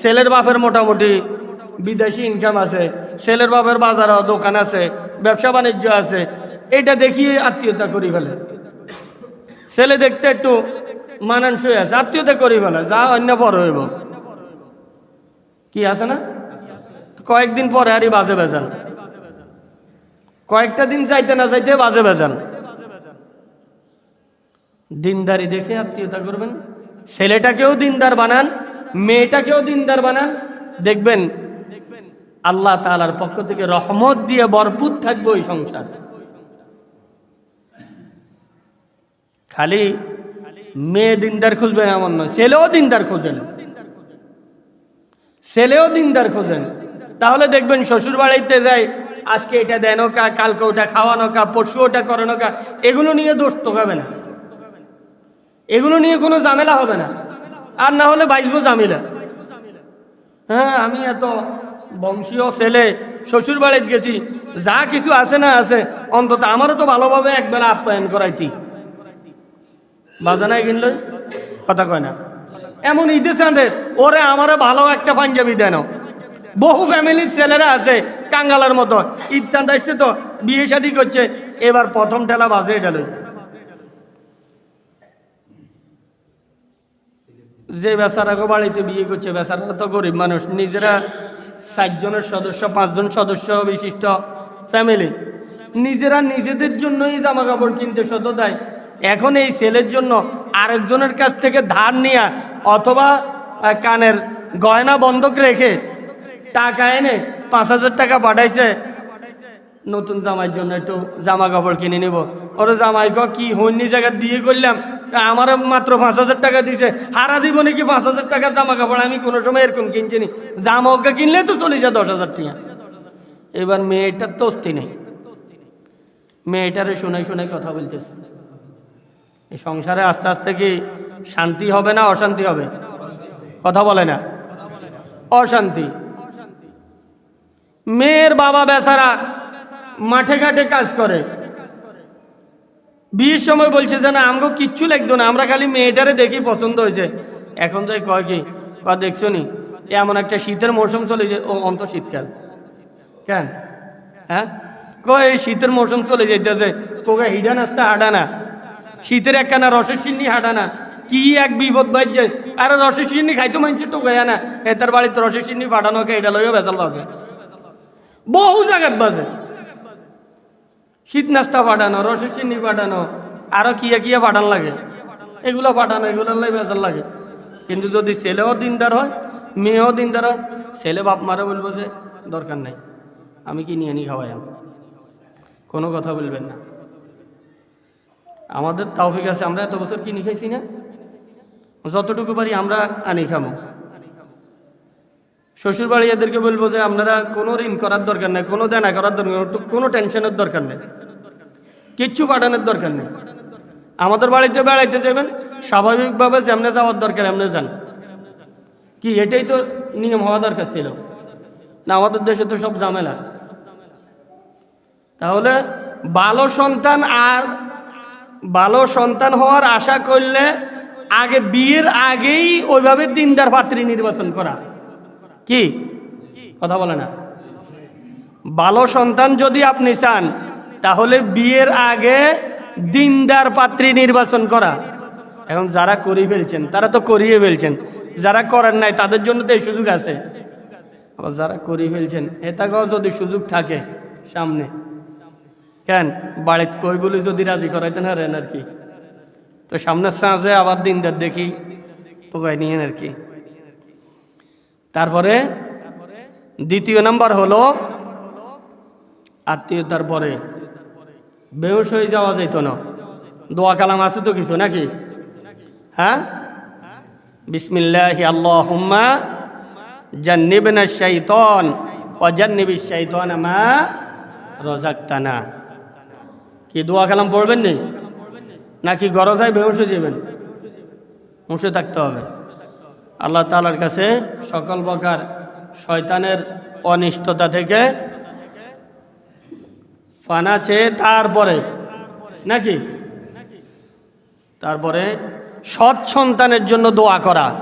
ছেলের বাপের মোটামুটি বিদেশি ইনকাম আছে, ছেলের বাপের বাজার দোকান আছে, ব্যবসা বাণিজ্য আছে, এটা দেখিয়ে আত্মীয়তা করি ফেলে। ছেলে দেখতে একটু মানানসই আছে, আত্মীয়তা করি ফেলে, যা অন্য বড় হইব। কি আছে না? কয়েকদিন পরে আরই বাজে বেজাল কয়েকটা দিন চাইতে না চাইতে বাজে বেজাল দিনদারি দেখে আত্মীয়তা করবেন। ছেলেটাকেও দিনদার বানান মেয়েটাকেও দিনদার বানান। দেখবেন আল্লাহ তালার পক্ষ থেকে রহমত দিয়ে ভরপুর থাকবে ওই সংসার। খালি মেয়ে দিনদার খুঁজবেন এমন নয়। ছেলেও দিনদার খোঁজেন। ছেলেও দিনদার খোঁজেন। তাহলে দেখবেন শ্বশুর বাড়িতে যায়, আজকে এটা দেন কা কালকে ওটা খাওয়ানো কা পরশু ওটা করানো কা এগুলো নিয়ে দোষ টোকাবে না। এগুলো নিয়ে কোনো ঝামেলা হবে না। আর না হলে বাইসবো ঝামেলা হ্যাঁ আমি এত বংশীয় ছেলে শ্বশুর বাড়িতে গেছি, যা কিছু আছে না আছে, অন্তত আমারও তো ভালোভাবে একবেলা আপ্যায়ন করাইতি। বাজানায় কিনলে? কথা কয় না। এমন ঈদে চাঁদে, ওরে আমারে ভালো একটা পাঞ্জাবি দেন। বহু ফ্যামিলির ছেলেরা আছে, কাঙ্গালার মতো। ঈদ চাঁদ আসছে তো, বিয়ে শাদি করছে, এবার প্রথম ঠেলা বাজে এটা। যে বেচারাকে বাড়িতে বিয়ে করছে বেচারারা তো গরিব মানুষ। নিজেরা চারজনের সদস্য, পাঁচজন সদস্য বিশিষ্ট ফ্যামিলি নিজেরা নিজেদের জন্যই জামা কাপড় কিনতে শত দেয়। এখন এই ছেলের জন্য আরেকজনের কাছ থেকে ধার নিয়া অথবা কানের গয়না বন্ধক রেখে টাকা এনে পাঁচ হাজার টাকা পাঠাইছে। নতুন জামাইয়ের জন্য একটু জামা কাপড় কিনে নিব। ওরে জামাই ক কি হইনি জায়গা বিয়ে করলাম? আমার মাত্র পাঁচ হাজার টাকা দিছে। হারা জীবনে কি পাঁচ হাজার টাকা জামা কাপড় আমি কোনো সময় এরকম কিনছি নি জামা কিনলে তো চলে যায় দশ হাজার টাকা। এবার মেয়েটার তো অস্তি নেই। মেয়েটারে শোনাই শোনাই কথা বলতেছে। এই সংসারে আস্তে আস্তে কি শান্তি হবে না অশান্তি হবে? কথা বলে না। অশান্তি। মেয়ের বাবা বেচারা মাঠে ঘাটে কাজ করে। বিয়ের সময় বলছে যে, না আমাকে কিচ্ছু লাগতো না, আমরা খালি মেয়েটারে দেখি পছন্দ হয়েছে। এখন যাই কয় কি, কয় দেখছ নি এমন একটা শীতের মৌসুম চলে যে, ও, অন্ত শীতকাল। কেন? হ্যাঁ? কয়, এই শীতের মৌসুম চলে যেতেছে কোকে হিডা নাস্তা হাঁটা না। শীতের একখানা রসের সিন্নি হাঁটা না। কি এক বিপদ বাইছে আরে রসের সিন্নি খাইতো মানছে তো গয়া না। এ তার বাড়িতে রসের সিন্নি ফাটানো কে, এটা লইও বেতাল বাজে। বহু জায়গাত বাজে। শীত নাস্তা পাঠানো, রসের চিনি পাঠানো, আরও কিয়া কিয়া পাঠান লাগে। এগুলো পাঠানো এগুলো বেজার লাগে। কিন্তু যদি ছেলেও দিনদার হয়, মেয়েও দিনদার হয়, ছেলে বাপ মারে বলব যে, দরকার নাই, আমি কি নিয়ে নি খাওয়াই কোনো কথা বলবেন না। আমাদের তাওফিক আছে, আমরা এত বছর কিনি খাইছি না? যতটুকু পারি আমরা আনি খামো। শ্বশুরবাড়ি এদেরকে বলব যে, আপনারা কোনো ঋণ করার দরকার নেই, কোনো দেনা করার দরকার কোনো টেনশনের দরকার নেই। কিচ্ছু পাঠানোর দরকার নেই। আমাদের বাড়িতে বেড়াইতে যাবেন, স্বাভাবিকভাবে যেমনে যাওয়ার দরকার এমনি যান। কি, এটাই তো নিয়ম হওয়া দরকার ছিল। না, আমাদের দেশে তো সব ঝামেলা। তাহলে ভালো সন্তান আর ভালো সন্তান হওয়ার আশা করলে আগে বিয়ের আগেই ওইভাবে দিনদার পাত্রী নির্বাচন করা। কি? কথা বলে না। ভালো সন্তান যদি আপনি চান তাহলে বিয়ের আগে দিনদার পাত্রী নির্বাচন করা। এখন যারা করে ফেলছেন, তারা তো করিয়ে ফেলছেন। যারা করেন নাই, তাদের জন্য তো এই সুযোগ আছে। আবার যারা করে ফেলছেন, এটাকেও যদি সুযোগ থাকে সামনে। কেন? বাড়িতে কই বলে যদি রাজি করাইতেন হারেন আর কি। তো সামনের সাঁজে আবার দিনদার দেখি পোকাই নিয়েন আর কি। তারপরে দ্বিতীয় নাম্বার হলো আত্মীয়তার পরে। বেহুশ হয়ে যাওয়া যেত না। দোয়া কালাম আছে তো কিছু নাকি? হ্যাঁ? বিসমিল্লাহ আল্লাহুম্মা জান্নিবনা শাইতান ওয়া জান্নিবিশ শাইতান মা রাযাকতানা। কি দোয়া কালাম পড়বেন নি? নাকি গরজায় বেহুশ হয়ে যাবেন? হুঁশে থাকতে হবে। আল্লাহ তালার কাছে সকল প্রকার শয়তানের অনিষ্টতা থেকে ফানা চেয়ে তারপরে। নাকি? তারপরে সৎ সন্তানের জন্য দোয়া করা।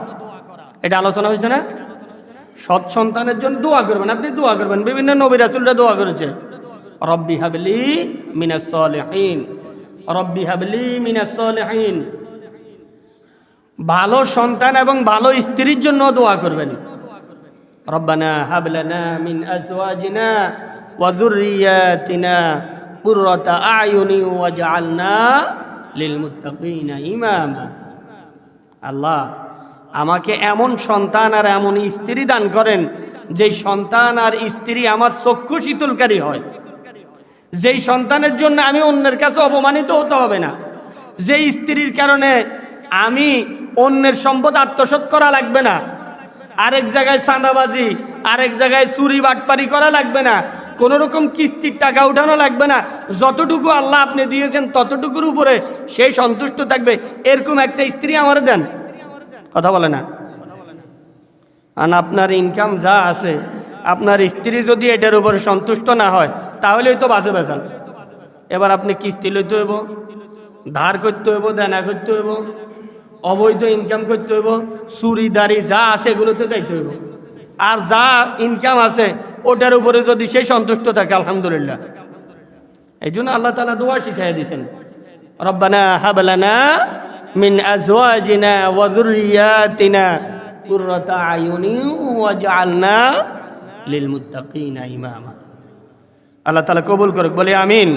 এটা আলোচনা হয়েছে না? সৎ সন্তানের জন্য দোয়া করবেন। আপনি দোয়া করবেন। বিভিন্ন নবী রাসুলরা দোয়া করেছে। রব্বি হাবলি মিনাস সলিহিন। রব্বি হাবলি মিনাস সলিহিন। ভালো সন্তান এবং ভালো স্ত্রীর জন্য দোয়া করবেন। রব্বানা হাবলানা মিন আজওয়াজিনা। আল্লাহ, আমাকে এমন সন্তান আর এমন স্ত্রী দান করেন যে সন্তান আর স্ত্রী আমার চক্ষু শীতলকারী হয়। যেই সন্তানের জন্য আমি অন্যের কাছে অপমানিত হতে হবে না। যে স্ত্রীর কারণে আমি অন্যের সম্পদ আত্মসাৎ করা লাগবে না। আরেক জায়গায় চাঁদাবাজি, আরেক জায়গায় চুরি বাটপারি করা লাগবে না। কোন রকম কিস্তির টাকা উঠানো লাগবে না। যতটুকু আল্লাহ আপনি দিয়েছেন ততটুকুর উপরে সেই সন্তুষ্ট থাকবে। এরকম একটা স্ত্রী আমার দেন। কথা বলে না। আর আপনার ইনকাম যা আছে, আপনার স্ত্রী যদি এটার উপরে সন্তুষ্ট না হয়, তাহলেই তো বাঁচে বেচান এবার আপনি কিস্তি লইতে হইব, ধার করতে হইব, দেনা করতে হইব, অবৈধ ইনকাম করতে হইব, চুরি, দাড়ি যা আছে এগুলোতে যাইতে হইব। আর যা ইনকাম আছে ওটার উপরে যদি সে সন্তুষ্ট থাকে, আলহামদুলিল্লাহ। এই জন্য আল্লাহ তালা দোয়া শিখাই দিয়েছেন। রব্বানা হাবলানা মিন আজওয়াজিনা ওয়া যুররিয়াতিনা কুররাতা আয়ুনি ওয়াজআলনা লিল মুত্তাকিনা ইমামা। আল্লাহ তাআলা কবুল করুক, বলে আমিন।